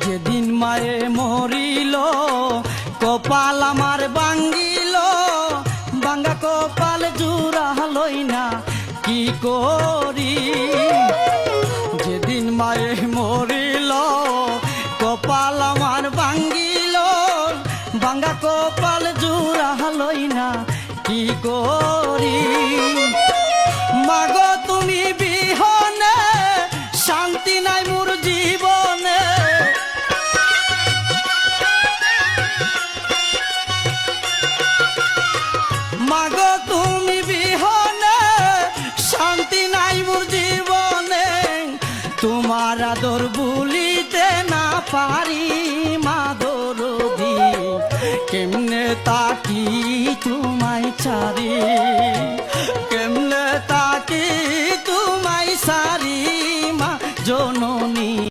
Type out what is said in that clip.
যেদিন মায়ে মরিল, কপাল আমার বাঙ্গিল বাঙ্গা কপাল জুড়া হলই না, কি করি? যেদিন মায়ে মরিল, কপাল আমার বাঙ্গিল বাঙ্গা কপাল জুড়া হলই না, কি করি? মাগো, তুমি বিহনে, শান্তি নাই মোর জীবনে। তোমার আদর ভুলিতে না পারি মাদর কেমনে তাকি তোমায় ছাড়ি? কেমনে তাকি তোমায় সারি মা জননী